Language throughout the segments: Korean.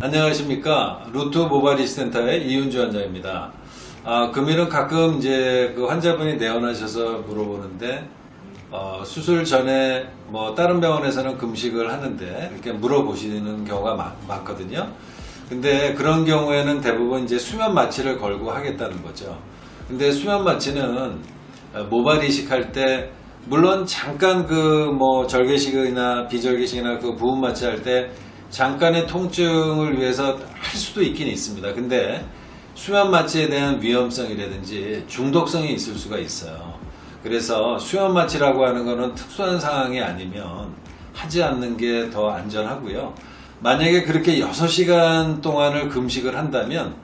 안녕하십니까. 루트 모바일 센터의 이윤주 환자입니다. 아, 금일은 가끔 이제 그 환자분이 내원하셔서 물어보는데, 어, 수술 전에 뭐 다른 병원에서는 금식을 하는데 이렇게 물어보시는 경우가 많, 많거든요. 근데 그런 경우에는 대부분 이제 수면 마취를 걸고 하겠다는 거죠. 근데 수면 마취는 어, 모발 이식할 때 물론 잠깐 그 뭐 절개식이나 비절개식이나 그 부분 마취 할 때 잠깐의 통증을 위해서 할 수도 있긴 있습니다. 근데 수면 마취에 대한 위험성이라든지 중독성이 있을 수가 있어요. 그래서 수면 마취라고 하는 거는 특수한 상황이 아니면 하지 않는 게 더 안전하고요. 만약에 그렇게 6시간 동안을 금식을 한다면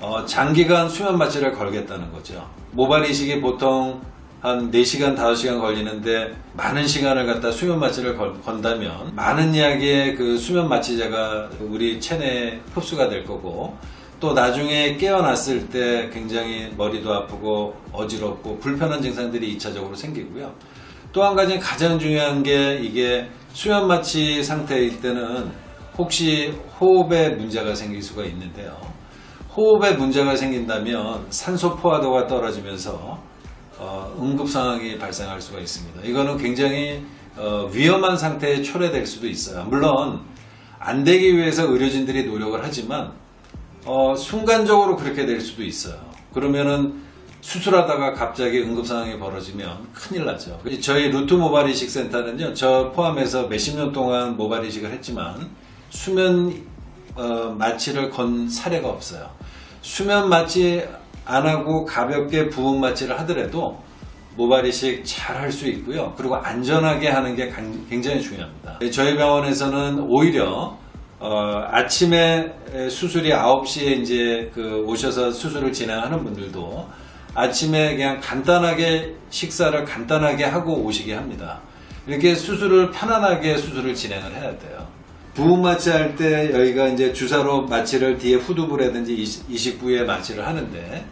어, 장기간 수면 마취를 걸겠다는 거죠. 모발 이식이 보통 한 4시간, 5시간 걸리는데 많은 시간을 갖다 수면 마취를 걸- 건다면 많은 이야기의 그 수면 마취제가 우리 체내에 흡수가 될 거고 또 나중에 깨어났을 때 굉장히 머리도 아프고 어지럽고 불편한 증상들이 2차적으로 생기고요. 또 한 가지 가장 중요한 게 이게 수면 마취 상태일 때는 혹시 호흡에 문제가 생길 수가 있는데요. 호흡에 문제가 생긴다면 산소 포화도가 떨어지면서 어, 응급 상황이 발생할 수가 있습니다. 이거는 굉장히 어, 위험한 상태에 초래될 수도 있어요. 물론 안 되기 위해서 의료진들이 노력을 하지만 어, 순간적으로 그렇게 될 수도 있어요. 그러면은 수술하다가 갑자기 응급 상황이 벌어지면 큰일 나죠. 저희 루트 모발 이식 센터는요, 저 포함해서 몇십 년 동안 모발 이식을 했지만 수면 어, 마취를 건 사례가 없어요. 수면 마취 안 하고 가볍게 부분 마취를 하더라도 모발 이식 잘 할 수 있고요. 그리고 안전하게 하는 게 강- 굉장히 중요합니다. 저희 병원에서는 오히려 어, 아침에 수술이 9시에 이제 그 오셔서 수술을 진행하는 분들도 아침에 그냥 간단하게 식사를 간단하게 하고 오시게 합니다. 이렇게 수술을 편안하게 수술을 진행을 해야 돼요. 부분 마취 할 때 여기가 이제 주사로 마취를 뒤에 후두부라든지 이식- 이식 부위에 마취를 하는데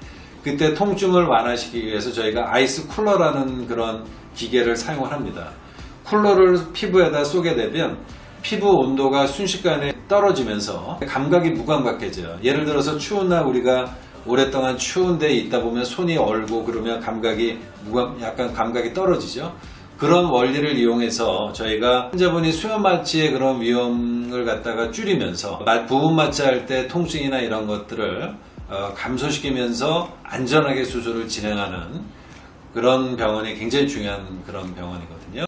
그때 통증을 완화시키기 위해서 저희가 아이스 쿨러라는 그런 기계를 사용을 합니다. 쿨러를 피부에다 쏘게 되면 피부 온도가 순식간에 떨어지면서 감각이 무감각해져요. 예를 들어서 추운 날 우리가 오랫동안 추운 데 있다 보면 손이 얼고 그러면 감각이 무감, 약간 감각이 떨어지죠. 그런 원리를 이용해서 저희가 환자분이 수면 마취의 그런 위험을 갖다가 줄이면서 마- 부분 마취할 때 통증이나 이런 것들을 어, 감소시키면서 안전하게 수술을 진행하는 그런 병원이 굉장히 중요한 그런 병원이거든요.